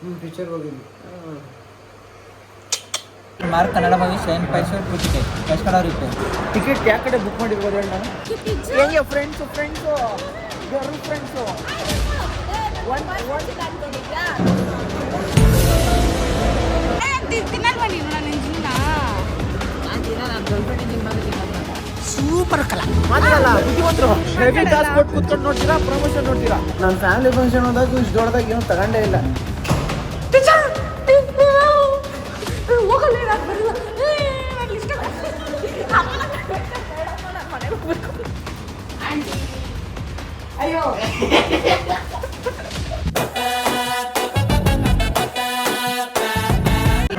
ಹೋಗಿದ್ವಿ ಮಾರ್ಕ್ ಕನ್ನಡ ಭವಿಷ್ಯ ಏನು ಪೈಸೆ ಟಿಕೆಟ್ ಎಷ್ಟು ಕಡೆ ಅವ್ರಿಗೆ ಟಿಕೆಟ್ ಯಾವ ಕಡೆ ಬುಕ್ ಮಾಡಿರ್ಬೋದು ಹೇಳಿ ನಾನು? ಹೆಂಗೆ friends friends girl friends super ಕಲಾ. ಮಾತಾಡಲ್ಲ ಬುದ್ಧಿವಂತರು ಹೆವಿ ಕಾಸು ಕೊಟ್ಟು ಕುತ್ಕೊಂಡು ನೋಡ್ತೀರಾ? ಪ್ರಮೋಷನ್ ನೋಡ್ತೀರಾ? ನನ್ನ ಫ್ಯಾಮಿಲಿ ಫಂಕ್ಷನ್ ಹೋದಾಗ ಇಷ್ಟು ದೊಡ್ಡದಾಗ ಏನು ತಗೊಂಡೇ ಇಲ್ಲ.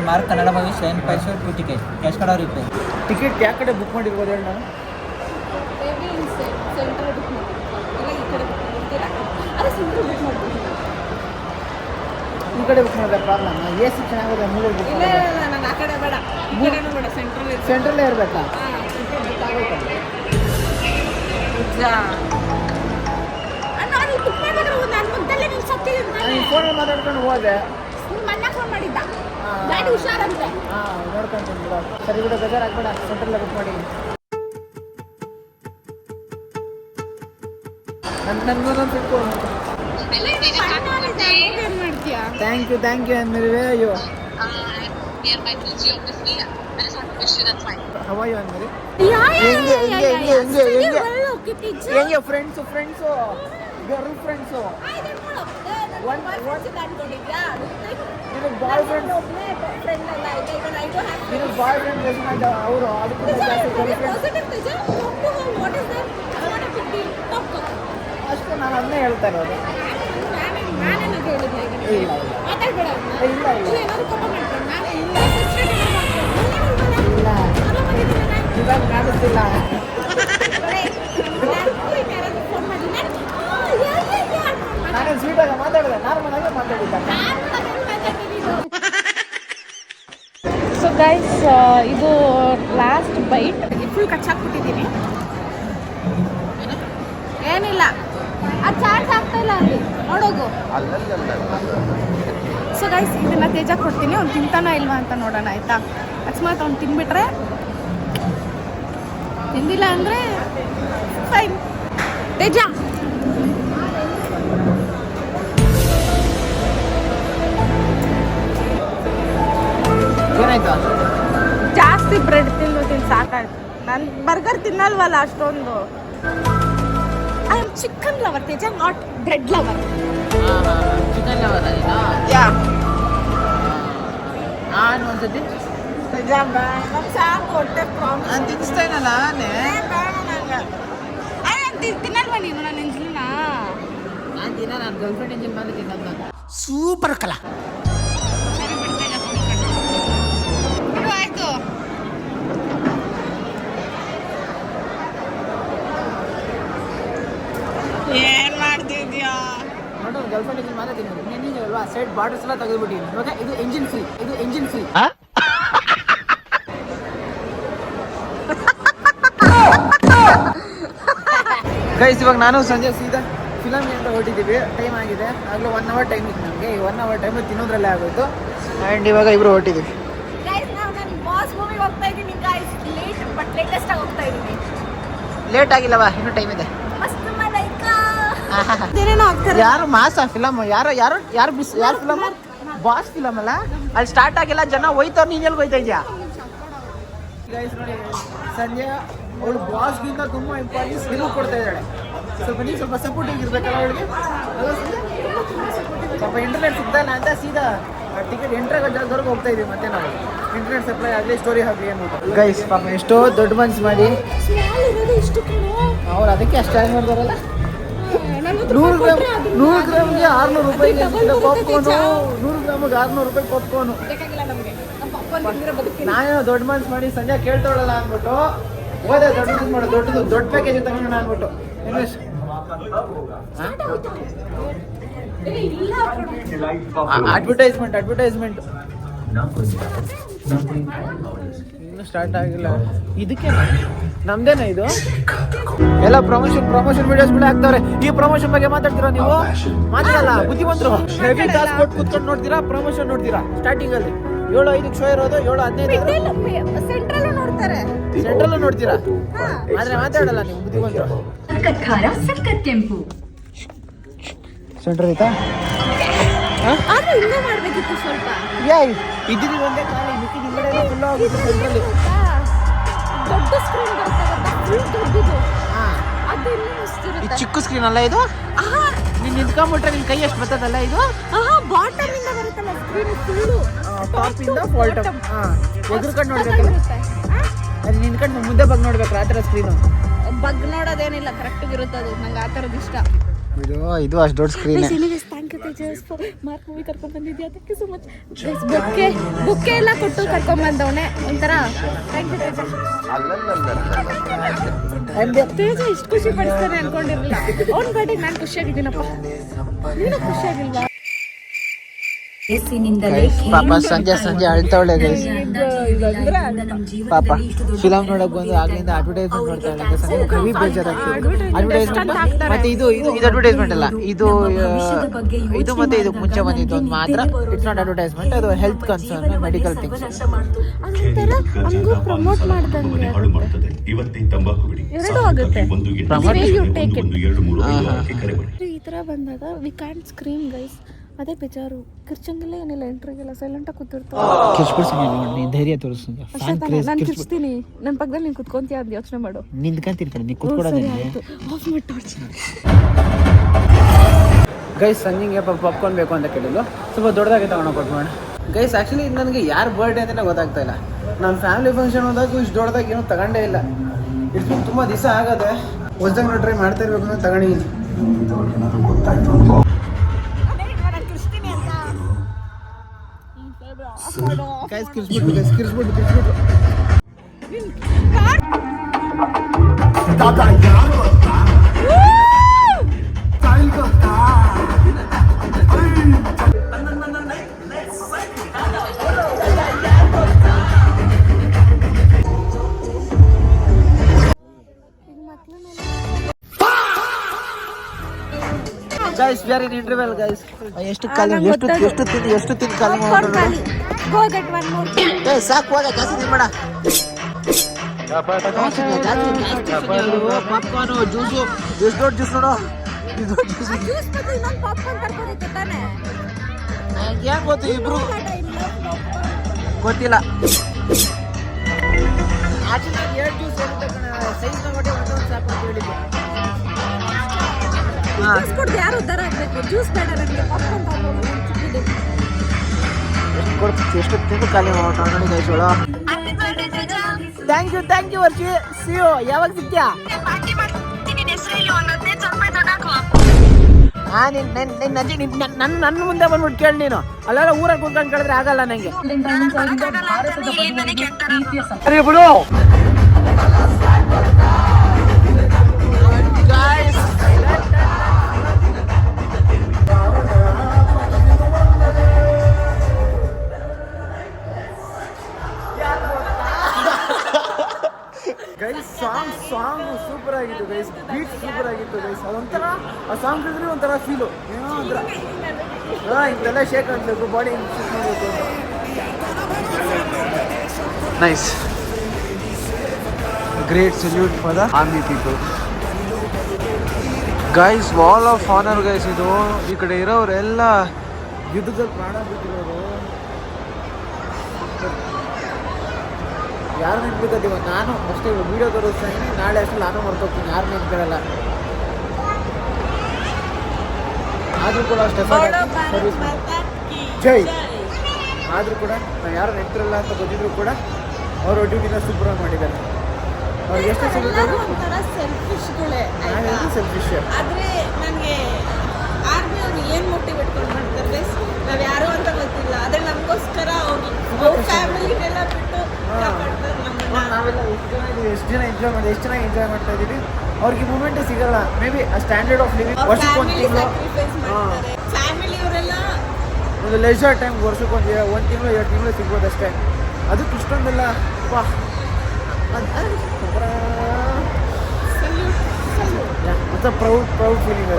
ಮಾರ್ಕ್ ಕನ್ನಡ ಬಗ್ಗೆ seven five seven two ticket. Cash ಕಡೆ ಅವ್ರಿಗೆ ಟಿಕೆಟ್ ಯಾವ ಕಡೆ ಬುಕ್ ಮಾಡಿರ್ಬೋದು ಹೇಳಿ ನಾನು ಈ ಕಡೆ ಬುಕ್ ಮಾಡಿದ್ರೆ ಪ್ರಾಬ್ಲಮ್ ಎ ಸಿ ಚೆನ್ನಾಗಿದೆ ಮೂರು ಬುಕ್ ಸೆಂಟ್ರಲ್ಲೇ ಇಲ್ಲ ನಾನು ಫೋನಲ್ಲಿ ಮಾತಾಡ್ಕೊಂಡು ಹೋದೆ. ನಿಮ್ಮ ಅಣ್ಣ ಫೋನ್ ಮಾಡಿದ್ದ. ಗಾಡಿ ಹುಷಾರಂತೆ. ಹಾಂ ನೋಡ್ಕೊಂತೀನಿ ಬಿಡ. ಸರಿ ಬಿಡ ಬೇಜಾರು ಆಗ್ಬೇಡ ಸೆಂಟ್ರಲ್ಲೇ ಬುಕ್ ಮಾಡಿ ನನ್ನ ತಿಳ್ಕೊಂಡು ಥ್ಯಾಂಕ್ ಯು ಥ್ಯಾಂಕ್ ಯು ಅಂದ್ಮೇಲೆ ಅಯ್ಯೋ. ಹವಾಯು ಅಂದ್ಮೇಲೆ. ಹೆಂಗೆ ಫ್ರೆಂಡ್ಸು ಫ್ರೆಂಡ್ಸು ಗರ್ಲ್ ಫ್ರೆಂಡ್ಸು ಆಯ್ತು ನೋಡು. ಏ, ನನ್ನ One- boyfriend one- ಇದೆ ಅನ್ಕೊಂಡಿದ್ಯಾ? ನಿನಗೆ ಬಾಯ್ ಫ್ರೆಂಡ್ ಒಬ್ನೇ friend ಅಲ್ಲ, ಈಗ ಈಗ I don't have ನಿನಗೆ ಬಾಯ್ ಫ್ರೆಂಡ್ ರೆಸ್ಪಾಂಡ್ ಅವರು ಅದಕ್ಕಿಂತ ನಿಜ, ಜಾಸ್ತಿ ಗರ್ಲ್ ನಿಜ, ಫ್ರೆಂಡ್ಸ್ positive ನಿಜ. Talk to her. What is that? It's not a big deal. Talk to her. ಅಷ್ಟೇ ನಾನು ಅದನ್ನೇ ಹೇಳ್ತಾ ಇರೋದು ನಾನೇನ್- ನಾನೇನಾದ್ರು ಹೇಳಿದ್ನಾ ಈಗ? ಇಲ್ಲ ಇಲ್ಲ ಮಾತಾಡ್ಬೇಡ ಅವ್ನ. ಇಲ್ಲ, ಇಲ್ಲ. ಇಲ್ಲ, ಏನಾದ್ರು ಕೋಪ ಮಾಡ್ತಾನೆ. ನಾನೇ ಇಲ್ಲ, frustrated ಮಾಡ್ತಾನೆ. ಇಲ್ಲ, ಇಲ್ಲ ಆರಾಮಾಗಿದ್ದೀನಿ ನಾನು. ಇವಾಗ ಕಾಣಿಸ್ತಿಲ್ಲ ಬರೀ ಯಾರಿಗೂ ಈಗ ಯಾರಾದ್ರೂ phone ಮಾಡಿ ನಾನು, ಆ, ಯಾ, ಯಾ, ಯಾ ಅನ್ಕೊಂಡು ನಾನೇ ಸ್ವೀಟಾಗಿ ಮಾತಾಡಿದೆ ನಾರ್ಮಲ್ ಆಗಿ ಮಾತಾಡಿದ್ದ ಸೊ ಗೈಸ್ ಇದು ಲಾಸ್ಟ್ ಬೈಟ್ ಫುಲ್ ಕಚ್ಚಾಕ್ಬಿಟ್ಟಿದ್ದೀನಿ ಏನಿಲ್ಲ. ಅದು ಚಾರ್ಜ್ ಆಗ್ತಾ ಇಲ್ಲ ಅಲ್ಲಿ. ನೋಡೋಗು. ಸೊ ಗೈಸ್ ಇದನ್ನ ತೇಜ ಕೊಡ್ತೀನಿ. ಅವ್ನು ತಿಂತಾನ ಇಲ್ವಾ ಅಂತ ನೋಡೋಣ ಆಯ್ತಾ? ಅಕಸ್ಮಾತ್ ಅವ್ನು ತಿನ್ಬಿಟ್ರೆ ತಿಂದಿಲ್ಲ ಅಂದರೆ ಫೈನ್ ತೇಜ. ಏನಾಯ್ತು? ಜಾಸ್ತಿ ಬ್ರೆಡ್ ತಿಂದು ತಿಂದು ಸಾಕಾಯ್ತು. ನಾನು ಬರ್ಗರ್ ತಿನ್ನಲ್ವಲ್ಲ ಅಷ್ಟೊಂದು. I am chicken lover Teja not bread lover chicken lover yeah ನಾನು ಒಂದ್ಸತಿ ಸಾಕು ಹೊಟ್ಟೆ ಪ್ರಾಬ್ಲಮ್ ನಾನು ತಿನ್ನಿಸ್ತಾ ಇಲ್ಲಲ್ಲ ತಿನ್ನಲ್ವಾ ನೀನು? ನನ್ನ ಇಂಜಿನ ನಾನು ದಿನ ನನ್ನ ಗರ್ಲ್ ಫ್ರೆಂಡ್ ಇಂಜಿನ್ ಬಂದು ತಿನ್ನೋದು. ನಾನು ಸೂಪರ್ ಕಲಾ. ನೋಡು ಗರ್ಲ್ ಫ್ರೆಂಡ್ ಇಂಜಿನ್ ಮಾತ್ರ ತಿನ್ನೋದು ನಿನ್ನೆ ಅಲ್ವಾ ಸೈಡ್ ಬಾರ್ಡರ್ಸ್ ಎಲ್ಲ ತೆಗೆದುಬಿಟ್ಟಿದ್ದೀನಿ. ಇವಾಗ ಇದು ಎಂಜಿನ್ ಫ್ರೀ ಇದು ಎಂಜಿನ್ ಫ್ರೀ ಗೈಸ್ ಇವಾಗ ನಾನು ಸಂಜೆ ಸೀದಾ ಫಿಲಮ್ ಅಂತ ಹೊರಟಿದ್ದೀವಿ. ಟೈಮ್ ಆಗಿದೆ. ಆಗಲೂ ಒನ್ ಅವರ್ ಟೈಮ್ ಇತ್ತು ನಮಗೆ. ಈ ಒನ್ ಅವರ್ ಟೈಮ್ ತಿನ್ನೋದ್ರಲ್ಲೇ ಆಗೋಯ್ತು. ಆ್ಯಂಡ್ ಇವಾಗ ಇಬ್ರು ಹೊರಟಿದ್ದೀವಿ. ಗೈಸ್ ನಾವು ನನ್ನ ಬಾಸ್ ಮೂವಿಗೆ ಹೋಗ್ತಾ ಇದ್ದೀನಿ ಗೈಸ್ ಲೇಟ್ ಬಟ್ ಲೇಟೆಸ್ಟ್ ಆಗಿ ಹೋಗ್ತಾ ಇದ್ದೀನಿ. ಲೇಟ್ ಆಗಿಲ್ಲವಾ? ಇನ್ನೂ ಟೈಮ್ ಇದೆ. ಯಾರು ಮಾಸ ಫಿಲಮ್ ಯಾರು ಯಾರು ಯಾರು ಬಿಸ್ ಯಾರು ಫಿಲಮ್ ಬಾಸ್ ಫಿಲಮ್ ಅಲ್ಲ? ಅಲ್ಲಿ ಸ್ಟಾರ್ಟ್ ಆಗಿಲ್ಲ ಜನ ಹೋಯ್ತವ್ರು ನೀನ್ ಎಲ್ಲಿ ಹೋಯ್ತಾ ಇದೆಯಾ? ಸಂಜೆ ಅವಳು ಬಾಸ್ಗಿಂತ ತುಂಬಾ ಇಂಪಾರ್ಟೆನ್ಸ್ ನಿಮಗೆ ಕೊಡ್ತಾ ಇದ್ದಾಳೆ. ಸ್ವಲ್ಪ ನೀವು ಸ್ವಲ್ಪ ಸಪೋರ್ಟಿಂಗ್ ಇರ್ಬೇಕಲ್ಲ ಅವಳಿಗೆ? ಸ್ವಲ್ಪ ಇಂಟರ್ನೆಟ್ ಸಿಗ್ತಲ್ಲ ಅಂತ ಸೀದಾ ಟಿಕೆಟ್ ಎಂಟ್ರಾಗ ಜಾಗದವರೆಗೆ ಹೋಗ್ತಾ ಇದೀವಿ ಮತ್ತೆ ನಾವು. ಇಂಟರ್ನೆಟ್ ಸಪ್ಲೈ ಆಗಲಿ ಸ್ಟೋರಿ ಆಗಲಿ ಅಂದ್ಬಿಟ್ಟು ಗೈಸ್ ಪಾಪ ಎಷ್ಟೋ ದೊಡ್ಡ ಮನ್ಸು ಮಾಡಿ. ಅವ್ರು ಅದಕ್ಕೆ ಅಷ್ಟು ಟೈಮ್ ಮಾಡ್ತಾರಲ್ಲ ನಲ್ವತ್ತು ನೂರು ಗ್ರಾಮ್ ನೂರು ಗ್ರಾಮ್ಗೆ ಆರ್ನೂರು ರೂಪಾಯಿ ತೇಜ. ನೂರು ಗ್ರಾಮ್ಗೆ ಆರ್ನೂರು ರೂಪಾಯಿ ತಿಂದ್ರೆ ನಾನೇನೋ ದೊಡ್ಡ ಮನ್ಸು ಮಾಡಿ ಸಂಜೆ ಕೇಳ್ತಾಳಲ್ಲ ಅಂದ್ಬಿಟ್ಟು ಹೋದೆ ದೊಡ್ಡ ಮನ್ಸು ಮಾಡು ದೊಡ್ಡದು ದೊಡ್ಡ ಪ್ಯಾಕೇಜ್ ತಗೊಂಡು ಅಂದ್ಬಿಟ್ಟು. ಇನ್ವೆಸ್ಟ್ ಏ, ಇಲ್ಲ ಕಣೋ. ಅಡ್ವರ್ಟೈಸ್ಮೆಂಟ್ ಅಡ್ವರ್ಟೈಸ್ಮೆಂಟ್ ಇನ್ನೂ ಸ್ಟಾರ್ಟ್ ಆಗಿಲ್ಲ. ಇದಕ್ಕೆ ನಮ್ದೇನ ಇದು? ಎಲ್ಲ ಪ್ರಮೋಷನ್ ಪ್ರಮೋಷನ್ ವಿಡಿಯೋಸ್ ಕೂಡ ಹಾಕ್ತಾರೆ ಈ ಪ್ರಮೋಷನ್ ಬಗ್ಗೆ ಮಾತಾಡ್ತೀರಾ ನೀವು? ಮಾತಾಡಲ್ಲ ಬುದ್ಧಿವಂತರು. ಹೆವಿ ಕಾಸ್ ಕೊಟ್ಟು ಕುತ್ಕೊಂಡು ನೋಡ್ತೀರಾ ಪ್ರಮೋಷನ್ ನೋಡ್ತೀರಾ? ಸ್ಟಾರ್ಟಿಂಗ್ ಅಲ್ಲಿ. ಏಳು ಐದಕ್ಕೆ ಶೋ ಇರೋದು ಏಳು ಹದಿನೈದು ಸೆಂಟ್ರಲ್ ನೋಡ್ತಾರೆ. ಸೆಂಟ್ರಲ್ ನೋಡ್ತೀರಾ? ಆದ್ರೆ ಮಾತಾಡಲ್ಲ ನೀವು ಬುದ್ಧಿವಂತರು. ಕೆಂಪು. ಸೆಂಟ್ರಲ್ ಐತಾ? ಆದ್ರೆ ಇನ್ನೂ ಮಾಡ್ಬೇಕಿತ್ತು ಸ್ವಲ್ಪ. ಯಾ ಇದ್ದಿದ್ದು ಒಂದೇ ಖಾಲಿ ಮಿಕ್ಕಿದ ಫುಲ್ ಆಗುತ್ತೆ ಸೆಂಟ್ರಲ್ಲಿ ಈ ಚಿಕ್ಕ ಸ್ಕ್ರೀನ್ ಅಲ್ಲ ಇದು ನೀನ್ ನಿಂತ್ಕೊಂಡ್ಬಿಟ್ರೆ ನಿನ್ ಕೈ ಎಷ್ಟು ಬರ್ತದಲ್ಲ ಇದು? ಬಾಟಮ್ ಇಂದ ಬರುತ್ತಲ್ಲ ಸ್ಕ್ರೀನ್ ಫುಲ್ಲು ಟಾಪ್ ಇಂದ ಫಾಲ್ಟಮ್ ಹಾ ಎದುರ್ಕೊಂಡು ನೋಡ್ಬೇಕಲ್ಲ. ಅದು ನಿಂತ್ಕೊಂಡು ಮುಂದೆ ಬಗ್ ನೋಡ್ಬೇಕು ಆ ಥರ ಸ್ಕ್ರೀನು ಬಗ್ ನೋಡೋದೇನಿಲ್ಲ ಕರೆಕ್ಟ್ ಇರುತ್ತೆ ಅದು. ನಂಗೆ ಆ ಥರದ್ದು ಇಷ್ಟ. ಇದು ಇದು ಅಷ್ಟು ದೊಡ್ಡ screen thank you Mark movie ಕರ್ಕೊಂಡ್ ಯು ಸೊ ಮಚ್ ಬುಕ್ಕೆ ಬುಕ್ಕೆ ಎಲ್ಲ ಕೊಟ್ಟು ಕರ್ಕೊಂಡು ಬಂದವನೆ. ಒಂಥರ ಥ್ಯಾಂಕ್ ಯು ತೇಜ. ತೇಜ ಇಷ್ಟು ಖುಷಿ ಪಡಿಸ್ತಾನೆ ಅನ್ಕೊಂಡಿರಲಿಲ್ಲ. ಅವ್ನ ಬರ್ಡೇಗೆ ನಾನು ಖುಷಿಯಾಗಿದ್ದೀನಪ್ಪ. ನೀನು ಖುಷಿಯಾಗಿಲ್ವಾ? ಪಾಪ ಸಂಜೆ ಸಂಜೆ ಅಳ್ತಾವಳೆ ಗೈಸ್ ಪಾಪ ಫಿಲಂ ನೋಡಕ್ ಬಂದು ಆಗ್ಲಿಂದ ಅಡ್ವರ್ಟೈಸ್ಮೆಂಟ್ ನೋಡ್ತಾಳೆ ಸಂಜೆ. ಹೆವಿ ಬೇಜಾರಾಗ್ತದೆ ಅಡ್ವರ್ಟೈಸ್ಮೆಂಟ್ ಮತ್ತೆ ಇದು ಇದು ಇದು ಅಡ್ವರ್ಟೈಸ್ಮೆಂಟ್ ಅಲ್ಲ. ಇದು ಇದು ಮತ್ತೆ ಇದು ಮುಂಚೆ ಬಂದಿದ್ದು ಒಂದು ಮಾತ್ರ. ಇಟ್ಸ್ ನಾಟ್ ಅಡ್ವರ್ಟೈಸ್ಮೆಂಟ್ ಅದು health concern medical things promote ಈ ತರ ಬಂದಾಗ ವಿ ಕ್ಯಾನ್ ಸ್ಕ್ರೀನ್ ಗೈಸ್ ಅದೇ ಬೇಜಾರು. ಕಿರ್ಚಂಗಿಲ್ಲ ಏನಿಲ್ಲ ಎಂಟ್ರಿಗೆಲ್ಲ ಸೈಲೆಂಟಾಗಿ ಕೂತಿರ್ತಾರೆ ಕಿರ್ಚ್ಬಿಡ್ತೀನಿ ನೀನು ಧೈರ್ಯ ಅಷ್ಟೇ ತಾನೇ ನಾನು ಕಿರ್ಚ್ತೀನಿ. ನನ್ನ ಪಕ್ಕದಲ್ಲಿ ನೀನು ಕುತ್ಕೊಂತೀಯ ಅಂತ ಯೋಚನೆ ಮಾಡು. ನಿಂತ್ಕೊಂತಿರ್ತಾನೆ ನೀ ಓ, ಕುತ್ಕೊಡೋದೇ ಆಫ್ ಮಾಡಿ ಗೈಸ್ ಸಂಜಿಂಗೆ ಪಾಪ್ಕಾರ್ನ್ ಬೇಕು ಅಂತ ಕೇಳಿದ್ರು ಸ್ವಲ್ಪ ದೊಡ್ಡದಾಗಿ ತಗೊಂಡು ಕೊಟ್ಬಿಡೋಣ. ಗೈಸ್ ಆ್ಯಕ್ಚುಲಿ ನನಗೆ ಯಾರು ಬರ್ಡೇ ಅಂತಲೇ ಗೊತ್ತಾಗ್ತಾ ಇಲ್ಲ. ನಾನು ಫ್ಯಾಮಿಲಿ ಫಂಕ್ಷನ್ ಹೋದಾಗ ಇಷ್ಟು ದೊಡ್ಡದಾಗಿ ಏನೂ ತಗೊಂಡೇ ಇಲ್ಲ. ಇಷ್ಟು ತುಂಬ ದಿವಸ ಆಗದೆ ಹೊಸದಾಗ ಟ್ರೈ ಮಾಡ್ತಾ ಇರಬೇಕು ಅಂತ ತಗೊಂಡಿದ್ದೀನಿ. ಗೈಸ್ ಕಿರ್ಸ್ಬಿಟ್ಟು ಗೈಸ್ ಕಿರ್ಸ್ಬಿಟ್ಟು ಕಿರ್ಸ್ಬಿಟ್ಟು guys we are in interval guys ಎಷ್ಟು ಖಾಲಿ ಎಷ್ಟು. ಎಷ್ಟು ತಿಂದು ಎಷ್ಟು ತಿಂದು ಖಾಲಿ ಪಾಪ್ಕಾರ್ನ್ ಮಾಡ್ಕೊಂಡು ಖಾಲಿ. ಗೋ ಗೆಟ್ ಒನ್ ಮೋರ್ ಏ ಸಾಕು ಹೋಗ ಜಾಸ್ತಿ ತಿನ್ಬೇಡ ಪಾಪ್ಕಾರ್ನ್ ಜ್ಯೂಸು ಎಷ್ಟು ದೊಡ್ಡ ಜ್ಯೂಸ್ ನೋಡು. ಇದು ಜ್ಯೂಸ್. ಇನ್ನೊಂದು ಪಾಪ್ಕಾರ್ನ್ ತಾನೆ. ಗೊತ್ತು ಇಬ್ರು ಗೊತ್ತಿಲ್ಲ. ಆಚೆ ಎರಡು ಜ್ಯೂಸ್ ಸೈಜ್ ನೋಡಿ ಒಂದೊಂದು ಸಾಕು ಅಂತ ಹೇಳಿದ್ದು. ಜ್ಯೂಸ್ ಕುಡ್ದು ಯಾರು ಉದ್ಧಾರ ಆಗ್ಬೇಕು? ಜ್ಯೂಸ್ ಬೇಡ ನನಗೆ ಪಾಪ್ಕಾರ್ನ್ ತಗೊಂಡು ಚಿಕ್ಕದು ಎಷ್ಟು ತಿಂದು ಖಾಲಿ thank you thank you Varshi. See you ಯಾವಾಗ ಸಿಗ್ತೀಯಾ ಹಾ ನಿನ್ ನಿನ್ ನಿನ್ ಅಜ್ಜಿ ನಿನ್ ನನ್ ನನ್ನ ನನ್ನ ಮುಂದೆ ಬಂದ್ಬಿಟ್ಟು ಕೇಳಿ ನೀನು. ಅಲ್ಲೆಲ್ಲ ಊರಾಗ ಕುತ್ಕೊಂಡು ಕೇಳಿದ್ರೆ ಆಗಲ್ಲ ನಂಗೆ. ಸರಿ ಬಿಡು. ಇಂತೆಲ್ಲ ಶೇಕ್ ಆಗಬೇಕು body nice great salute for the army people guys wall of honour guys ಇದು. ಈ ಕಡೆ ಇರೋರೆಲ್ಲ ಯುದ್ಧದಲ್ಲಿ ಪ್ರಾಣ ಬಿಟ್ಟಿರೋರು ಯಾರು ನೆನ್ಪಿದ್ದೀವ ನಾನು ಅಷ್ಟೇ ವಿಡಿಯೋ ತೋರಿಸ್ತೀನಿ ನಾಳೆ ಅಷ್ಟು ನಾನು ಮರ್ತೋಗ್ತೀನಿ. ಯಾರು ನೆನ್ಪಿರಲ್ಲ. ಆದರೂ ಕೂಡ ಅಷ್ಟೇ ಸರ್ವಿಸ್ ಜೈ. ಆದರೂ ಕೂಡ ನಾವು ಯಾರು ನೆಂಟರಲ್ಲ ಅಂತ ಗೊತ್ತಿದ್ರು ಕೂಡ ಅವರು ಡ್ಯೂಟಿನ ಸೂಪರ್ ಮಾಡಿದ್ದಾರೆ. ಅವ್ರಿಗೆ ಎಷ್ಟು ಸಿಗುತ್ತೆ ಸೆಲ್ಫಿಶ್ ಆದರೆ ನನಗೆ ಆರ್ಮಿ ಅವ್ರು ಏನು ಮೋಟಿವೇಟ್ ಮಾಡ್ತಾರೆ ನಾವು ಯಾರು ಅಂತ ಗೊತ್ತಿಲ್ಲ. ಆದರೆ ನಮಗೋಸ್ಕರ ಅವ್ರು ಫ್ಯಾಮಿಲಿನೆಲ್ಲ ಬಿಟ್ಟು ನಾವೆಲ್ಲ ಎಷ್ಟು ಜನ ಎಷ್ಟು ಜನ ಎಂಜಾಯ್ ಮಾಡಿ ಎಷ್ಟು ಜನ ಎಂಜಾಯ್ ಮಾಡ್ತಾ ಇದ್ದೀವಿ ಅವ್ರಿಗೆ ಮೂಮೆಂಟ್ ಸಿಗಲ್ಲ. ಮೇ ಬಿ ಆ ಸ್ಟ್ಯಾಂಡರ್ಡ್ ಆಫ್ ಲಿವಿಂಗ್ ವರ್ಷಕ್ಕೊಂದು ತಿಂಗಳು. ಒಂದು ಲೆಜರ್ ಟೈಮ್ ವರ್ಷಕ್ಕೆ ಒಂದು ಒಂದು ತಿಂಗಳು ಎರಡು ತಿಂಗಳು ಸಿಗ್ಬೋದು ಅಷ್ಟೇ ಅದಕ್ಕೆ ಇಷ್ಟೊಂದೆಲ್ಲ ವಾ ಅಂತ ಪ್ರೌಡ್ ಪ್ರೌಡ್ ಫೀಲಿಂಗ್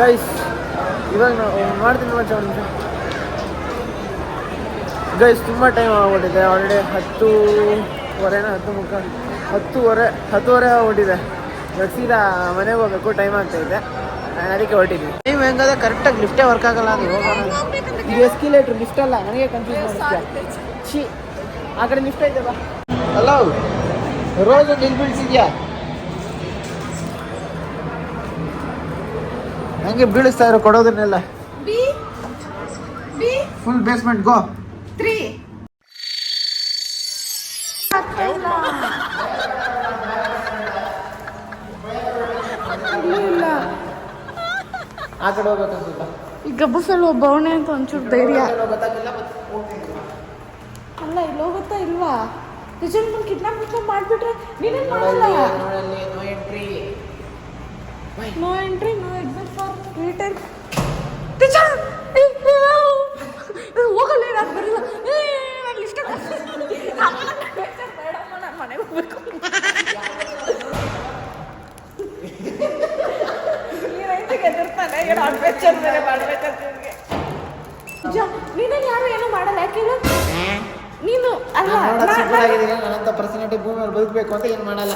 ಗೈಸ್ ಇವಾಗ ನಾವು ಮಾಡ್ತೀನಿ ಒಂದು ನಿಮಿಷ. ಗೈಸ್ ತುಂಬ ಟೈಮ್ ಆಗ್ಬಿಟ್ಟಿದೆ ಆಲ್ರೆಡಿ ಹತ್ತೂವರೆನ ಹತ್ತು ಮುಕ್ಕಾಲು. ಹತ್ತುವರೆ ಹತ್ತುವರೆ ಇವಾಗ ಸೀದಾ ಮನೆಗೆ ಹೋಗಬೇಕು ಟೈಮ್ ಆಗ್ತಾಯಿದೆ ನಾನು ಅದಕ್ಕೆ ಹೊರಟಿದ್ವಿ ಟೈಮ್ ಹೆಂಗದ ಕರೆಕ್ಟಾಗಿ ಲಿಫ್ಟೇ ವರ್ಕ್ ಆಗಲ್ಲ ಅದು ಹೋಗೋಣ ಇದು ಎಸ್ಕಿಲೇಟ್ರ್ ಲಿಫ್ಟ್ ಅಲ್ಲ ನನಗೆ ಕನ್ಫ್ಯೂಸ್ ಮಾಡ್ತೀಯ ಛೀ ಆ ಕಡೆ ಲಿಫ್ಟ್ ಐತೆ ಬಾ. ಹಲೋ ರೋಸ್ ಒಂದು ಬೀಳಿಸಿದ್ಯಾ? ಹಂಗೆ ಬೀಳಿಸ್ತಾ ಇರೋ ಕೊಡೋದನ್ನೆಲ್ಲ? B B full basement go three ಆ ಕಡೆ ಹೋಗ್ಬೇಕಂತ ಈ ಗಬ್ಬಸಲ್ಲಿ ಒಬ್ಬವನೇ ಅಂತ ಒಂಚೂರು ಧೈರ್ಯ ಅಲ್ಲ ಇಲ್ಲಿ ಹೋಗುತ್ತಾ ಇಲ್ವಾ ನಿಜನ್ ಬಂದು ಕಿಡ್ನಾಪ್ ಕಿಡ್ನಾಪ್ ಮಾಡಿಬಿಟ್ರೆ ನೀನೇನು ಮಾಡಲ್ಲ no entry no entry no exit for return teacher ಹೋಗಲ್ಲ ನಾನು ಬರಲ್ಲ ನಾನು ಇಷ್ಟ ಮನೆಗೆ ಹೋಗ್ಬೇಕು ಈ ಏನೋ ಅಡ್ವೆಂಚರ್ ಬೇರೆ ಮಾಡ್ಬೇಕಂತ. ನಿಜ ಯಾರು ಏನೂ ಮಾಡಲ್ಲ ಯಾಕೆ ಹೇಳು ನೀನು ಅಲ್ಲ ನಾ- ನಾ- ನನ್ನಂತ ಪರ್ಸನಾಲಿಟಿ ಭೂಮಿಯಲ್ಲಿ ಬದುಕಬೇಕು ಅಂತ ಏನು ಮಾಡಲ್ಲ.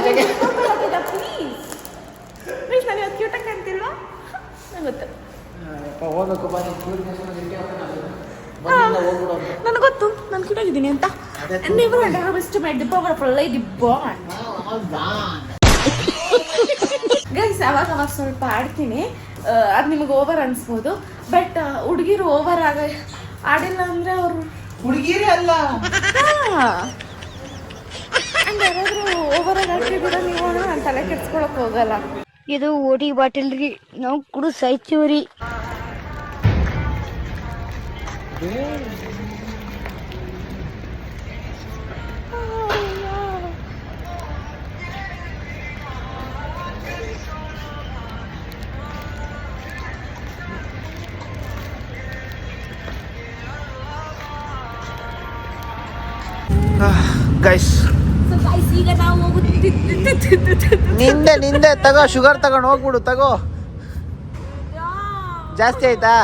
ಆಗಿ ಪ್ಲೀಸ್ ನಾನು ಇವತ್ತು ಕ್ಯೂಟಾಗಿ ಕಾಣ್ತಿಲ್ವಾ? ನಂಗೆ ಗೊತ್ತು. ಯಪ್ಪ, ಹೋಗ್ಬೇಕು ಬಾ ನೀನು purification ಅದಕ್ಕೆ ಬಂದಿಂದ ಹೋಗ್ಬಿಡು ಅಂತ. ನನಗೆ ಗೊತ್ತು ನಾನು ಕ್ಯೂಟಾಗಿದ್ದೀನಿ ಅಂತ. ಅದೇ never underestimate the power of lie the bond guys ಅವಾಗ ಅವಾಗ ಸ್ವಲ್ಪ ಆಡ್ತೀನಿ. ಅದು ನಿಮಗೆ ಓವರ್ ಅನ್ಸ್ಬೋದು. ಬಟ್ ಹುಡುಗಿರು ಓವರ್ ಆಗ ಆಡಿಲ್ಲ ಅಂದರೆ ಅವರು ಹುಡುಗಿರೇ ಅಲ್ಲ. ಯಾರಾದರೂ ಓವರ್ ಆಗಿ ಕೂಡ ನೀವು ನಾನು ತಲೆ ಕೆಡ್ಸ್ಕೊಳಕ್ ಹೋಗಲ್ಲ. ಇದು ಓಡಿ ಬಾಟಲ್ ರೀ. ನಾವು ಕುಡು ಸಾಯ್ತೀವ್ರಿ. ಗೈಸ್ನಿಂದ, ನಿಂದೆ ನಿಂದೆ ತಗೋ ಶುಗರ್ ತಗೊಂಡು ಹೋಗ್ಬಿಡು, ತಗೋ. ಜಾಸ್ತಿ ಆಯ್ತಾ?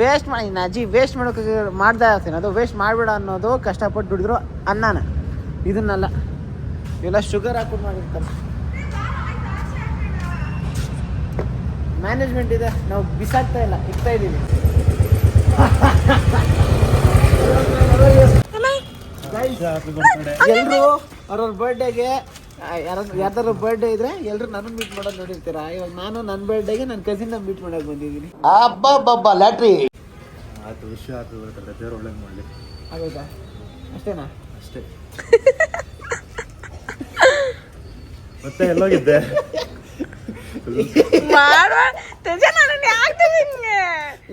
ವೇಸ್ಟ್ ಮಾಡಿ ಅಜ್ಜಿ ವೇಸ್ಟ್ ಮಾಡೋಕೆ ಮಾಡ್ತಾ ಇರ್ತೀನಿ. ಅದು ವೇಸ್ಟ್ ಮಾಡಬೇಡ ಅನ್ನೋದು ಕಷ್ಟಪಟ್ಟು ದುಡಿದ್ರು ಅನ್ನಾನ. ಇದನ್ನಲ್ಲ. ಇವೆಲ್ಲ ಶುಗರ್ ಹಾಕ್ಬಿಟ್ಟು ಮಾಡಿರ್ತಾರೆ. ಮ್ಯಾನೇಜ್ಮೆಂಟ್ ಇದೆ. ನಾವು ಬಿಸಾಕ್ತಾ ಇಲ್ಲ. ಇಕ್ತಾ ಇದ್ದೀವಿ. ಎಲ್ಲರೂ ಅವ್ರವ್ರ ಬರ್ಡೇಗೆ ಯಾರ ಯಾರ್ದಾರು ಬರ್ಡೇ ಇದ್ರೆ ಎಲ್ಲರೂ ನನ್ನ ಮೀಟ್ ಮಾಡೋದು ನೋಡಿರ್ತೀರಾ? ಇವಾಗ ನಾನು ನನ್ನ ಬರ್ಡೇಗೆ ನನ್ನ ಕಸಿನ್ನ ಮೀಟ್ ಮಾಡೋಕೆ ಬಂದಿದ್ದೀನಿ. ಅಬ್ಬಬ್ಬಬ್ಬ ಲ್ಯಾಟ್ರಿ ಆತು ವಿಷಯ ಆತು ಬರ್ತದೆ ದೇವ್ರು ಒಳ್ಳೇದು ಮಾಡಲಿ. ಆಗೋದಾ ಅಷ್ಟೇನಾ? ಅಷ್ಟೇ. ಮತ್ತೆ ಎಲ್ಲೋಗಿದ್ದೆ?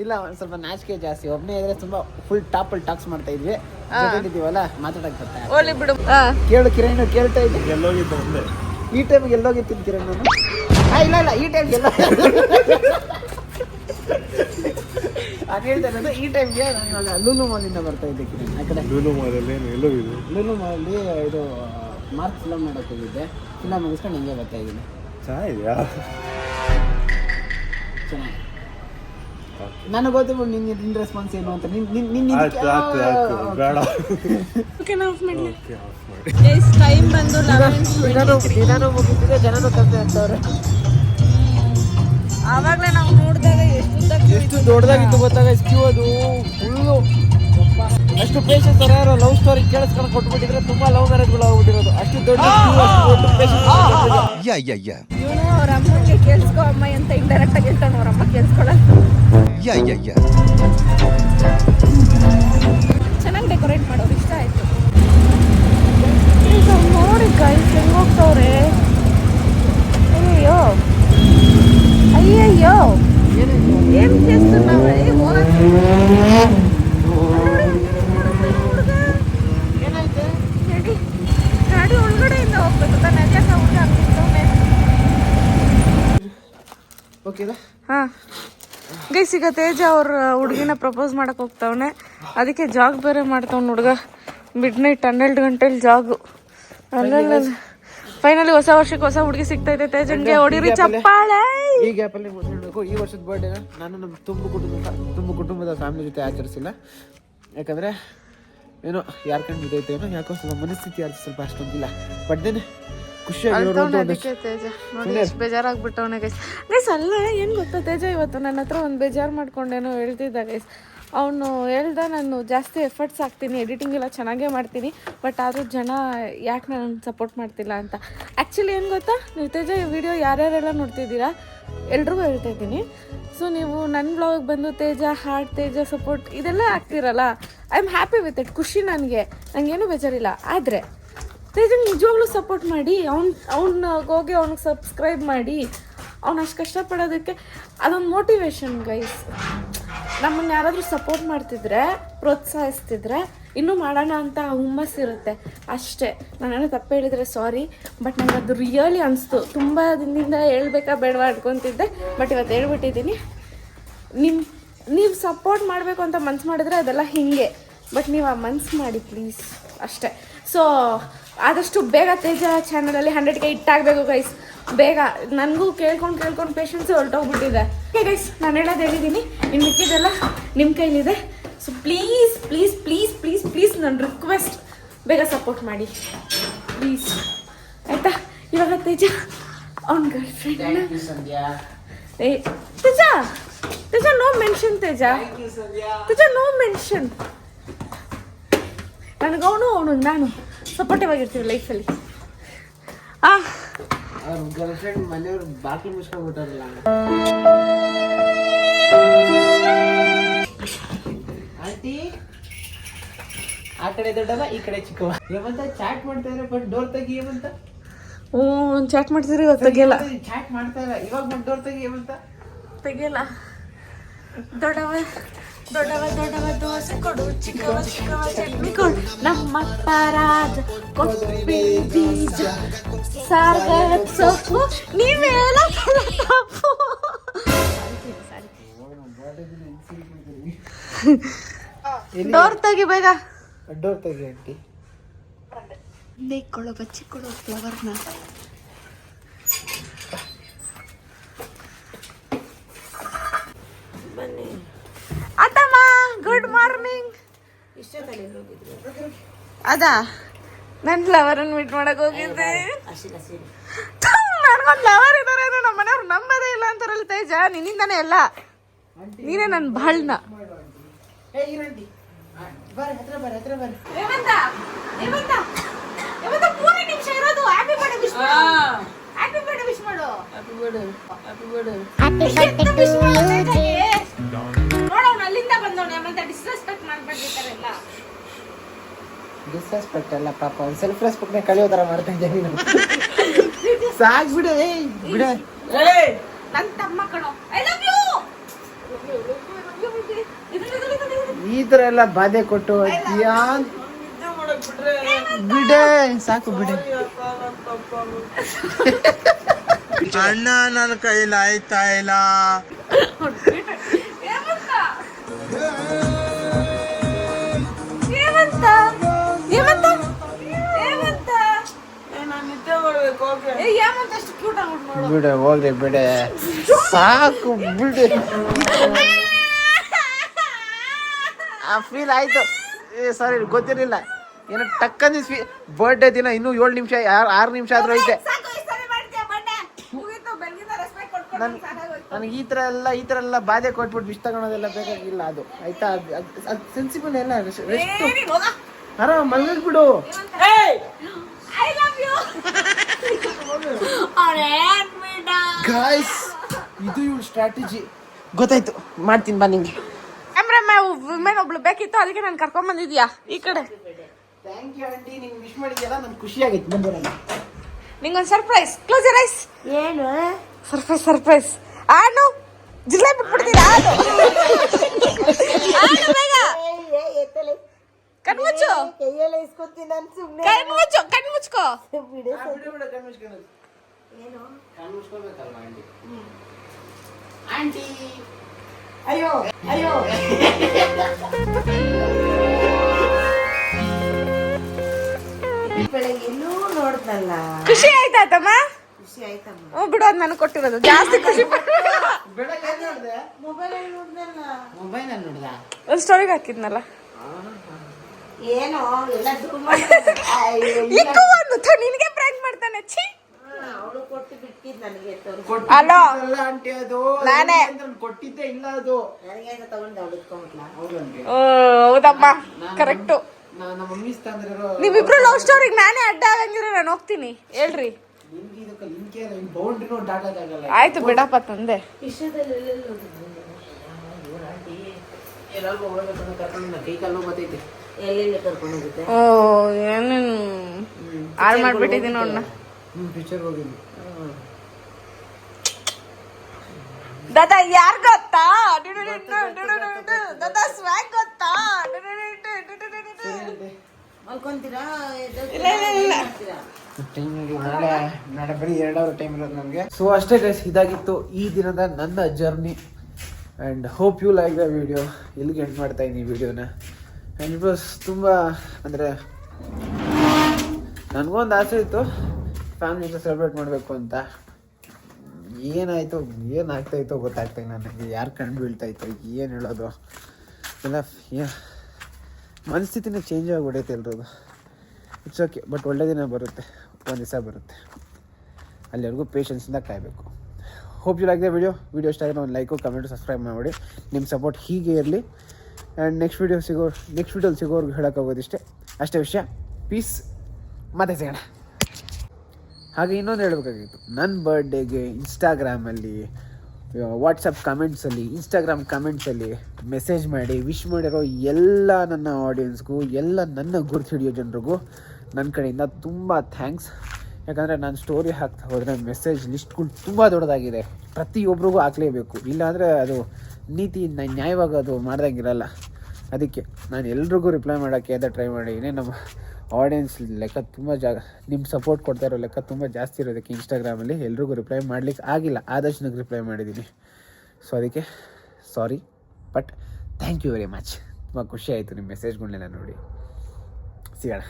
ಇಲ್ಲ ಒಂದು ಸ್ವಲ್ಪ ನಾಚಿಕೆ ಜಾಸ್ತಿ. ಒಬ್ಬನೇ ಇದ್ರೆ ತುಂಬಾ ಫುಲ್ ಟಾಪ್ ಅಲ್ಲಿ ಟಾಕ್ಸ್ ಮಾಡ್ತಾ ಇದ್ವಿ. ಜೊತೆಗಿದ್ದೀವಲ್ಲ ಮಾತಾಡಕ್ ಬರ್ತಾ. ಓಲಿ ಬಿಡು. ಕೇಳು ಕಿರಣ್ ಕೇಳ್ತಾ ಇದ್ದೆ. ಎಲ್ಲೋಗಿದ್ದೆ ಒಂದೇ. ಈ ಟೈಮ್ಗೆ ಎಲ್ಲೋಗಿರ್ತೀನಿ ಕಿರಣ್ ನಾನು. ಇಲ್ಲ ಇಲ್ಲ ಈ ಟೈಮ್ಗೆ ಎಲ್ಲ ನಾನು ಹೇಳ್ತಾ ಇರೋದು ಈ ಟೈಮ್ಗೆ ನಾನು ಇವಾಗ ಲೂಲು ಮಾಲಿಂದ ಬರ್ತಾ ಇದ್ದೆ ಕಿರಣ್ ಆ ಕಡೆ. ಲೂಲು ಮಾಲಲ್ಲಿ ಏನು ಎಲ್ಲೋಗಿದ್ದೆ? ಲೂಲು ಮಾಲಲ್ಲಿ ಇದು ಮಾರ್ಕ್ ಫಿಲಮ್ ನೋಡಕ್ ಹೋಗಿದ್ದೆ. ಫಿಲಮ್ ಮುಗಿಸ್ಕೊಂಡು ಹಿಂಗೆ ಬರ್ತಾ ಇದ್ದೀನಿ. ಚೆನ್ನಾಗಿದ್ಯಾ ಚೆನ್ನಾಗಿ ನನಗೆ ಗೊತ್ತಿಲ್ಲ ನಿನ್ನ ನಿನ್ನ ರೆಸ್ಪಾನ್ಸ್ ಏನು ಅಂತ. ನಿನ್ನ ನಿನ್ನ ನಿನ್ ಆಯ್ತು ಆಯ್ತು ಆಯ್ತು. ಬೇಡ. ಓಕೆ ನಾವು ಆಫ್ ಮಾಡಲಿ. ಓಕೆ ಆಫ್ ಮಾಡಿ. ಗೈಸ್ ಟೈಮ್ ಬಂದು ಲೆವೆನ್ ದಿನಾನು ದಿನಾನು ಮುಗಿತಿದೆ ಜನನು ಕಮ್ಮಿ ಆಗ್ತವ್ರೆ ಆವಾಗಲೇ ನಾವು ನೋಡಿದಾಗ ಎಷ್ಟು ದೊಡ್ಡದಾಗಿತ್ತು ಗೊತ್ತಾಗ ಕ್ಯೂ ಅದು? ಫುಲ್ಲು ಅಷ್ಟು ಪೇಷನ್ಸ್ ಯಾರು ಲವ್ ಸ್ಟೋರಿ ಕೇಳಿಸ್ಕೊಂಡು ಕೊಟ್ಬಿಟ್ಟಿದ್ರೆ ತುಂಬಾ ಲವ್ ಮ್ಯಾರೇಜ್ಗಳು ಆಗ್ಬಿಟ್ಟಿರೋದು. ಅಷ್ಟು ದೊಡ್ಡ ಅಷ್ಟು ದೊಡ್ಡ ಅವ್ರ ಅಮ್ಮನಿಗೆ ಅಮ್ಮ ಅಂತ ಇಂಡೈರೆಕ್ಟ್ ಆಗಿ ಹೇಳ್ತಾನೆ ಅವ್ರ ಅಮ್ಮ ಕೇಳಿಸ್ಕೊಳ್ಳಲ್ಲ ಚೆನ್ನಾಗಿ ಡೆಕೋರೇಟ್ ಮಾಡೋರು ಇಷ್ಟ ಆಯ್ತು. ಈಗ ನೋಡಿ ಗೈಸ್ ಹೆಂಗ್ ಹೋಗ್ತಾವ್ರೆ ಅಯ್ಯೋ ಅಯ್ಯಯ್ಯೋ. ಏನು ಕೇಳಿಸ್ತು ನಾವು? ಹಾ. ಗೈಸ್ ಈಗ ತೇಜ ಅವ್ರ ಹುಡುಗಿನ ಪ್ರಪೋಸ್ ಮಾಡಕ್ ಹೋಗ್ತಾವನೆ. ಅದಕ್ಕೆ ಜಾಗ್ ಬೇರೆ ಮಾಡ್ತಾವ್ನ ಹುಡುಗ. ಮಿಡ್ ನೈಟ್ ಹನ್ನೆರಡು ಗಂಟೆಲಿ ಜಾಗು. ಫೈನಲಿ ಹೊಸ ವರ್ಷಕ್ಕೆ ಹೊಸ ಹುಡುಗಿ ಸಿಗ್ತೈತೆ ತೇಜನ್ಗೆ ಹೊಡಿರಿ ಚಪ್ಪಾಳೆ. ಈ ಗ್ಯಾಪಲ್ಲಿ ಅಲ್ಲಿ ಈ ವರ್ಷದ ಬರ್ಡೇನ ನಾನು ನಮ್ಮ ತುಂಬ ಕುಟುಂಬ ತುಂಬ ಕುಟುಂಬದ ಫ್ಯಾಮಿಲಿ ಜೊತೆ ಆಚರಿಸಿಲ್ಲ. ಯಾಕಂದರೆ ಏನೋ ಯಾರ ಕಣ್ಣು ಬಿದ್ದೈತೆ ಏನೋ ಯಾಕೋ ಸ್ವಲ್ಪ ಮನಸ್ಥಿತಿ ಅದು ಸ್ವಲ್ಪ ಅಷ್ಟೊಂದಿಲ್ಲ. ಬಟ್ ದೆನ್ ಒಂದಷ್ಟು ಅದಕ್ಕೆ ತೇಜ. ನೋಡಿ ಎಷ್ಟು ಬೇಜಾರಾಗ್ಬಿಟ್ಟವನೆ ಗೈಸ್ ಗೈಸ್ ಅಲ್ಲ ಏನು ಗೊತ್ತಾ ತೇಜ? ಇವತ್ತು ನನ್ನ ಹತ್ರ ಒಂದು ಬೇಜಾರು ಮಾಡ್ಕೊಂಡೇನೋ ಹೇಳ್ತಿದ್ದ ಗೈಸ್ ಅವನು ಹೇಳ್ದ ನಾನು ಜಾಸ್ತಿ ಎಫರ್ಟ್ಸ್ ಹಾಕ್ತೀನಿ ಎಡಿಟಿಂಗ್ ಎಲ್ಲ ಚೆನ್ನಾಗೇ ಮಾಡ್ತೀನಿ ಬಟ್ ಆದರೂ ಜನ ಯಾಕೆ ನಾನು ಸಪೋರ್ಟ್ ಮಾಡ್ತಿಲ್ಲ ಅಂತ? ಆ್ಯಕ್ಚುಲಿ ಏನು ಗೊತ್ತಾ? ನೀವು ತೇಜ ಈ ವಿಡಿಯೋ ಯಾರ್ಯಾರೆಲ್ಲ ನೋಡ್ತಿದ್ದೀರಾ ಎಲ್ರಿಗೂ ಹೇಳ್ತಾ ಇದ್ದೀನಿ. ಸೊ ನೀವು ನನ್ನ ಬ್ಲಾಗ್ ಬಂದು ತೇಜ ಹಾರ್ಟ್ ತೇಜ ಸಪೋರ್ಟ್ ಇದೆಲ್ಲ ಆಗ್ತಿರಲ್ಲ I am happy with it ಖುಷಿ ನನಗೆ. ನನಗೇನು ಬೇಜಾರಿಲ್ಲ. ಆದರೆ ತೇಜಂಗ್ ನಿಜವಾಗ್ಲೂ ಸಪೋರ್ಟ್ ಮಾಡಿ. ಅವ್ನು, ಅವ್ನ ಹೋಗಿ ಅವ್ನಿಗೆ ಸಬ್ಸ್ಕ್ರೈಬ್ ಮಾಡಿ. ಅವ್ನು ಅಷ್ಟು ಕಷ್ಟಪಡೋದಕ್ಕೆ ಅದೊಂದು ಮೋಟಿವೇಶನ್ ಗೈಸ್ ನಮ್ಮನ್ನು ಯಾರಾದರೂ ಸಪೋರ್ಟ್ ಮಾಡ್ತಿದ್ರೆ, ಪ್ರೋತ್ಸಾಹಿಸ್ತಿದ್ರೆ ಇನ್ನೂ ಮಾಡೋಣ ಅಂತ ಹುಮ್ಮಸ್ ಇರುತ್ತೆ. ಅಷ್ಟೇ. ನಾನು ತಪ್ಪು ಹೇಳಿದರೆ ಸಾರಿ ಬಟ್ ನನಗೆ ಅದು ರಿಯಲಿ ಅನಿಸ್ತು. ತುಂಬ ದಿನದಿಂದ ಹೇಳ್ಬೇಕಾ ಬೇಡವಾ ಅನ್ಕೊತಿದ್ದೆ ಬಟ್ ಇವತ್ತು ಹೇಳ್ಬಿಟ್ಟಿದ್ದೀನಿ. ನಿಮ್ಮ ನೀವು ಸಪೋರ್ಟ್ ಮಾಡಬೇಕು ಅಂತ ಮನ್ಸು ಮಾಡಿದ್ರೆ ಅದೆಲ್ಲ ಹೀಗೆ. ಬಟ್ ನೀವು ಆ ಮನ್ಸು ಮಾಡಿ ಪ್ಲೀಸ್ ಅಷ್ಟೇ. ಸೊ ಆದಷ್ಟು ಬೇಗ ತೇಜ ಚಾನಲಲ್ಲಿ ಹಂಡ್ರೆಡ್ಗೆ ಇಟ್ಟಾಗಬೇಕು ಗೈಸ್ ಬೇಗ. ನನಗೂ ಕೇಳ್ಕೊಂಡು ಕೇಳ್ಕೊಂಡು ಪೇಷನ್ಸು ಹೊರಟೋಗ್ಬಿಟ್ಟಿದೆ. ಓಕೆ ಗೈಸ್ ನಾನು ಹೇಳೋದು ಹೇಳಿದ್ದೀನಿ ಇನ್ನು ಮಿಕ್ಕಿದೆಲ್ಲ ನಿಮ್ಮ ಕೈಲಿದೆ. So please please please please please ನನ್ನ ರಿಕ್ವೆಸ್ಟ್ ಬೇಗ ಸಪೋರ್ಟ್ ಮಾಡಿ. ಪ್ಲೀಸ್ ಆಯಿತಾ? ಇವಾಗ ತೇಜ ಅವ್ನ ಗರ್ಲ್ ಫ್ರೆಂಡ್ ಏ Teja Teja no mention Teja. Teja no mention ನನಗವನು ಅವನು ನಾನು ಸಪೋರ್ಟಿವ್ ಆಗಿರ್ತೀವಿ ಲೈಫಲ್ಲಿ ಆ. ಗರ್ಲ್ ಫ್ರೆಂಡ್ ಮನೆಯವ್ರು ಬಾಕಿ ಮುಚ್ಕೊಂಡ್ಬಿಟ್ಟಾರಲ್ಲ ಆಂಟಿ ಆ ಕಡೆ ದೊಡ್ಡವ ಈ ಕಡೆ ಚಿಕ್ಕವ ಏಮಂತ ಚಾಟ್ ಮಾಡ್ತಾ ಇದ್ರೆ ಬಟ್ ಡೋರ್ ತೆಗಿ ಏಮಂತ ಹ್ಞೂ ಚಾಟ್ ಮಾಡ್ತಿದ್ರೆ ಇವಾಗ ತೆಗಿಯಲ್ಲ. ಚಾಟ್ ಮಾಡ್ತಾ ಇಲ್ಲ ಇವಾಗ ಬಂದು ಡೋರ್ ತೆಗಿ ಏಮಂತ ತೆಗಿಯಲ್ಲ. ದೊಡ್ಡವ ದೊಡ್ಡವ ದೊಡ್ಡವ ದೋಸೆ ಕೊಡು ಚಿಕ್ಕವ ಚಿಕ್ಕವ ಚಟ್ನಿ ಕೊಡು ನಮ್ಮ ಪರಾಜ ಕೊಬ್ಬರಿ ಬೀಜ ಸಾರ್ಗದ ಸೊಪ್ಪು ನೀವೆಲ್ಲ ತಪ್ಪು ಡೋರ್ ತೆಗಿ ಬೇಗ ಡೋರ್ ತೆಗಿ ಆಂಟಿ ಬೇಕೊಳ್ಳೋ ಬಚ್ಚಿಕೊಳ್ಳೋ ಫ್ಲವರ್ನ ಅದಾ? ನನ್ನ ಲವರನ್ನು ಮೀಟ್ ಮಾಡಕ್ ಹೋಗಿದ್ದೆ. ನನ್ಗೊಂದು ಲವರ್ ಇದಾರೆ ಅಂದ್ರೆ ನಮ್ಮ ಮನೆಯವ್ರು ನಂಬದೇ ಇಲ್ಲ ಅಂತಾರಲ್ಲ ತೇಜ ನಿನ್ನಿಂದಾನೆ ಎಲ್ಲ. ನೀನೇ ನನ್ನ ಬಾಳ್ನ. ಏ ಇರಂಟಿ ಬರ್ರಿ ಹತ್ರ ಬರ್ರಿ ಹತ್ರ ಬರ್ರಿ. ಹೇಮಂತ ಹೇಮಂತ ಹೇಮಂತ ಮೂರೇ ನಿಮಿಷ ಇರೋದು. ಹ್ಯಾಪಿ ಬರ್ಡೇ ವಿಶ್ ಮಾಡು. ಹ್ಯಾಪಿ ಬರ್ಡೇ ವಿಶ್ ಮಾಡು. ಎಷ್ಟು wish ಮಾಡು ತೇಜಗೆ? ನೋಡು ಅಲ್ಲಿಂದ ಬಂದವನು ನಮ್ಮಂತ ಡಿಸ್ರೆಸ್ಪೆಕ್ಟ್ ಮಾಡ್ಬಿಟ್ಟಿದ್ದಾರೆ ಎಲ್ಲ ಡಿಸ್ರೆಸ್ಪೆಕ್ಟ್ ಅಲ್ಲ ಪಾಪ. ಒಂದು ಸೆಲ್ಫ್ ರೆಸ್ಪೆಕ್ಟ್ನ ಕಳೆಯೋ ಥರ ಮಾಡ್ತಾ ಇದ್ದೀನಿ ನಾನು. ಸಾಕ್ ಬಿಡು ಏಯ್ ಬಿಡು. ನನ್ನ ತಮ್ಮ ಕಣೋ. ಐ ಲವ್ ಯು ಈ ಥರ ಎಲ್ಲ ಬಾಧೆ ಕೊಟ್ಟು ಯಾನ್ ಬಿಡೆ ಸಾಕು ಬಿಡೆ. ಅಣ್ಣ ನನ್ನ ಕೈಲಾಯ್ತಾ ಆಯ್ತಾ ಇಲ್ಲ? ಬಿಡೆ ಹೋಗ್ಲಿ ಬಿಡೆ. ಸಾಕು ಬಿಡೆ. ಆ ಫೀಲ್ ಆಯ್ತು. ಏ ಸಾರಿ ಗೊತ್ತಿರಲಿಲ್ಲ. ಏನೋ ಟಕ್ಕಂದಿ ಸ್ವೀ ಬರ್ಡೇ ದಿನ ಇನ್ನೂ ಏಳು ನಿಮಿಷ ಆರು ಆರು ನಿಮಿಷ ಆದ್ರೂ ಐತೆ. ನನ್ ನನಗೆ ಈ ಥರ ಎಲ್ಲ ಈ ಥರ ಎಲ್ಲ ಬಾಧೆ ಕೊಟ್ಬಿಟ್ಟು ವಿಷ್ ತಗೊಳೋದೆಲ್ಲ ಬೇಕಾಗಿಲ್ಲ ಅದು. ಆಯ್ತಾ? ಅದು ಅದು ಸೆನ್ಸಿಬಲ್ ಎಲ್ಲ ರೆಸ್ಟ್. ಆರಾಮ್ ಮಲ್ಗಕ್ ಗಾಯ್ಸ್ ಇದು ಇವಳು ಸ್ಟ್ರಾಟಜಿ ಗೊತ್ತಾಯ್ತು ಮಾಡ್ತೀನಿ ಬಾ ನಿಂಗೆ. ಕ್ಯಾಮ್ರಾ ವುಮೆನ್ ಒಬ್ಳು ಬೇಕಿತ್ತು ಅದಕ್ಕೆ ನಾನು ಕರ್ಕೊಂಡ್ ಬಂದಿದ್ಯಾ? ಈ ಕಡೆ. ಥ್ಯಾಂಕ್ ಯು ಆಂಟಿ ನಿಂಗೆ ವಿಶ್ ಮಾಡಿದ್ಯಲ್ಲ ನನ್ಗೆ ಖುಷಿ ಆಗೈತೆ ಬಂದು ನಿಂಗೊಂದು ಸರ್ಪ್ರೈಸ್ ಕ್ಲೋಸ್ ಯರ್ ಐಸ್ ಏನು? ಸರ್ಪ್ರೈಸ್ ಸರ್ಪ್ರೈಸ್ ಆನು ಜಿಲ್ಲೆ ಬಿಟ್ಬಿಡ್ತೀರಾ ಆನು ಆನು ಬೇಗ. ಕಣ್ಮುಚ್ಚು. ಕಣ್ಮುಚ್ಚು ಕಣ್ಮುಚ್ಕೋ. ಆಂಟಿ? ಅಯ್ಯೋ ಅಯ್ಯೋ. ಎಲ್ಲೂ ಖುಷಿ ಆಯ್ತಾ ತಮ್ಮ ಖುಷಿ ಆಯ್ತಮ್ಮ. ಹ್ಞೂ ಬಿಡು ಅದು ನನಗೆ ಕೊಟ್ಟಿರೋದು. ಜಾಸ್ತಿ ಖುಷಿ ಮೊಬೈಲ್ ನೋಡ್ದಲ್ಲ. ಮೊಬೈಲ್ ಅಲ್ಲಿ ನೋಡ್ದ? ಒಂದು ಸ್ಟೋರಿಗೆ ಹಾಕಿದ್ನಲ್ಲ. ಏನೋ ಎಲ್ಲ ಒಂದು ಥು, ನಿನಗೆ ಪ್ರ್ಯಾಂಕ್ ಮಾಡ್ತಾನೆ ಛೀ. ಅವಳು ಕೊಟ್ಟು ಬಿಟ್ಟಿದ್ ನನಗೆ ತೋರಿಸ್. ಅಲೋ. ಅಲ್ಲ ಆಂಟಿ ಅದು. ನಾನೇ. ಕೊಟ್ಟಿದ್ದೆ ಇಲ್ಲ ಅದು. ನನಗೆ ತಗೊಂಡು ಅವಳು ಓ, ಹೌದಮ್ಮ. ಕರೆಕ್ಟು ನಾ- ನಮ್ಮ ಮಮ್ಮಿ ತಂದಿರೋ ನೀವಿಬ್ರು ಲವ್ ಸ್ಟೋರಿಗೆ ನಾನೇ ಅಡ್ಡ ಆಗಂಗಿದ್ರೆ ನಾನು ಹೋಗ್ತೀನಿ. ಹೇಳ್ರಿ. ನಿಮ್ಗೆ ಇದಕ್ಕೆ ಲಿಂಕ್ ಬೌಂಡ್ರಿನೂ ದಾಟೋದಾಗಲ್ಲ ಆಯ್ತು ಬಿಡಪ್ಪ ತಂದೆ. ಎಲ್ಲರಿಗೂ ಹೋಗ್ಬೇಕು ಕರ್ಕೊಂಡು ನನ್ನ ಕೈ ಕಾಲು ಗೊತ್ತೈತಿ ಎಲ್ಲೆಲ್ಲಿ ಕರ್ಕೊಂಡು ಹೋಗುತ್ತೆ ಓ ಏನೇನು ಹಾಳು ಮಾಡ್ಬಿಟ್ಟಿದ್ದೀನಿ ನೋಡಣ್ಣ ಹ್ಞೂ ಪಿಕ್ಚರ್ ಹೋಗಿದ್ವಿ ದಾದಾ ಯಾರ್ ಗೊತ್ತಾ ದಾದಾ ಸ್ವ್ಯಾಗ್ ಗೊತ್ತಾ ಮಲ್ಕೊಂತೀರಾ ಇಲ್ಲ ಇಲ್ಲ ಇಲ್ಲ ಟೈಮ್ ನಾಳೆ ನಾಳೆ ಬರೀ ಎರಡು ಅವರ್ ಟೈಮ್ ಇರೋದು ನನಗೆ ಸೊ ಅಷ್ಟೇ ಗೈಸ್ ಇದಾಗಿತ್ತು ಈ ದಿನದ ನನ್ನ journey and hope you like the video ಇಲ್ಲಿಗೆ ಎಂಡ್ ಮಾಡ್ತಾ ಇದ್ದೀನಿ ವಿಡಿಯೋನ ವಾಸ್ ತುಂಬ ಅಂದರೆ ನನಗೊಂದು ಆಸೆ ಇತ್ತು ಫ್ಯಾಮಿಲಿ ಜೊತೆ ಸೆಲೆಬ್ರೇಟ್ ಮಾಡಬೇಕು ಅಂತ. ಏನಾಯಿತು, ಏನು ಆಗ್ತಾಯಿತ್ತೋ ಗೊತ್ತಾಗ್ತಾ ನನಗೆ. ಯಾರು ಕಂಡು ಬೀಳ್ತಾಯಿತ್ತು ಏನು ಹೇಳೋದು? ಎಲ್ಲ ಮನಸ್ಥಿತಿನೇ ಚೇಂಜ್ ಆಗಿಬಿಡೈತೆ ಎಲ್ರದು ಇಟ್ಸ್ ಓಕೆ ಬಟ್ ಒಳ್ಳೆ ದಿನ ಬರುತ್ತೆ, ಒಂದು ದಿವಸ ಬರುತ್ತೆ. ಅಲ್ಲಿವರೆಗೂ ಪೇಷನ್ಸಿಂದ ಕಾಯಬೇಕು. Hope you like the video video ಇಷ್ಟ ಆಗಿದೆ ಒಂದು ಲೈಕು ಕಮೆಂಟು ಸಬ್ಸ್ಕ್ರೈಬ್ ಮಾಡಿ ನಿಮ್ಮ ಸಪೋರ್ಟ್ ಹೀಗೆ ಇರಲಿ. ಆ್ಯಂಡ್ ನೆಕ್ಸ್ಟ್ ವೀಡಿಯೋ ಸಿಗೋ ನೆಕ್ಸ್ಟ್ ವಿಡಿಯೋಲಿ ಸಿಗೋರ್ಗೆ ಹೇಳೋಕ್ಕಾಗೋದಿಷ್ಟೇ ಅಷ್ಟೇ ವಿಷಯ. ಪೀಸ್ ಮತ್ತೆ ಸಿಗೋಣ. ಹಾಗೆ ಇನ್ನೊಂದು ಹೇಳಬೇಕಾಗಿತ್ತು. ನನ್ನ ಬರ್ಡೇಗೆ ಇನ್ಸ್ಟಾಗ್ರಾಮಲ್ಲಿ ವಾಟ್ಸಪ್ ಕಮೆಂಟ್ಸಲ್ಲಿ ಇನ್ಸ್ಟಾಗ್ರಾಮ್ ಕಮೆಂಟ್ಸಲ್ಲಿ ಮೆಸೇಜ್ ಮಾಡಿ ವಿಶ್ ಮಾಡಿರೋ ಎಲ್ಲ ನನ್ನ ಆಡಿಯನ್ಸ್ಗೂ ಎಲ್ಲ ನನ್ನ ಗುರ್ತು ಹಿಡಿಯೋ ಜನರಿಗೂ ನನ್ನ ಕಡೆಯಿಂದ ತುಂಬ ಥ್ಯಾಂಕ್ಸ್ ಯಾಕಂದರೆ ನಾನು ಸ್ಟೋರಿ ಹಾಕ್ತಾ ಹೋದರೆ ಮೆಸೇಜ್ ಲಿಸ್ಟ್ಗಳು ತುಂಬ ದೊಡ್ಡದಾಗಿದೆ. ಪ್ರತಿಯೊಬ್ಬರಿಗೂ ಹಾಕಲೇಬೇಕು. ಇಲ್ಲಾಂದರೆ ಅದು ನೀತಿ ನ್ಯಾಯವಾಗಿ ಅದು ಮಾಡ್ದಂಗಿರಲ್ಲ. ಅದಕ್ಕೆ ನಾನು ಎಲ್ರಿಗೂ ರಿಪ್ಲೈ ಮಾಡೋಕ್ಕೆ ಅಂತ ಟ್ರೈ ಮಾಡಿದ್ದೀನಿ ನಮ್ಮ ಆಡಿಯನ್ಸ್ ಲೆಕ್ಕ ತುಂಬ ಜಾಗ ನಿಮ್ಮ ಸಪೋರ್ಟ್ ಕೊಡ್ತಾ ಇರೋ ಲೆಕ್ಕ ತುಂಬ ಜಾಸ್ತಿ ಇರೋದಕ್ಕೆ ಇನ್ಸ್ಟಾಗ್ರಾಮಲ್ಲಿ ಎಲ್ರಿಗೂ ರಿಪ್ಲೈ ಮಾಡ್ಲಿಕ್ಕೆ ಆಗಿಲ್ಲ. ಆದಷ್ಟು ನನಗೆ ರಿಪ್ಲೈ ಮಾಡಿದ್ದೀನಿ. ಸೊ ಅದಕ್ಕೆ sorry but thank you very much ತುಂಬ ಖುಷಿ ಆಯಿತು ನಿಮ್ಮ ಮೆಸೇಜ್ಗಳನ್ನೆಲ್ಲ ನೋಡಿ. ಸಿಗೋಣ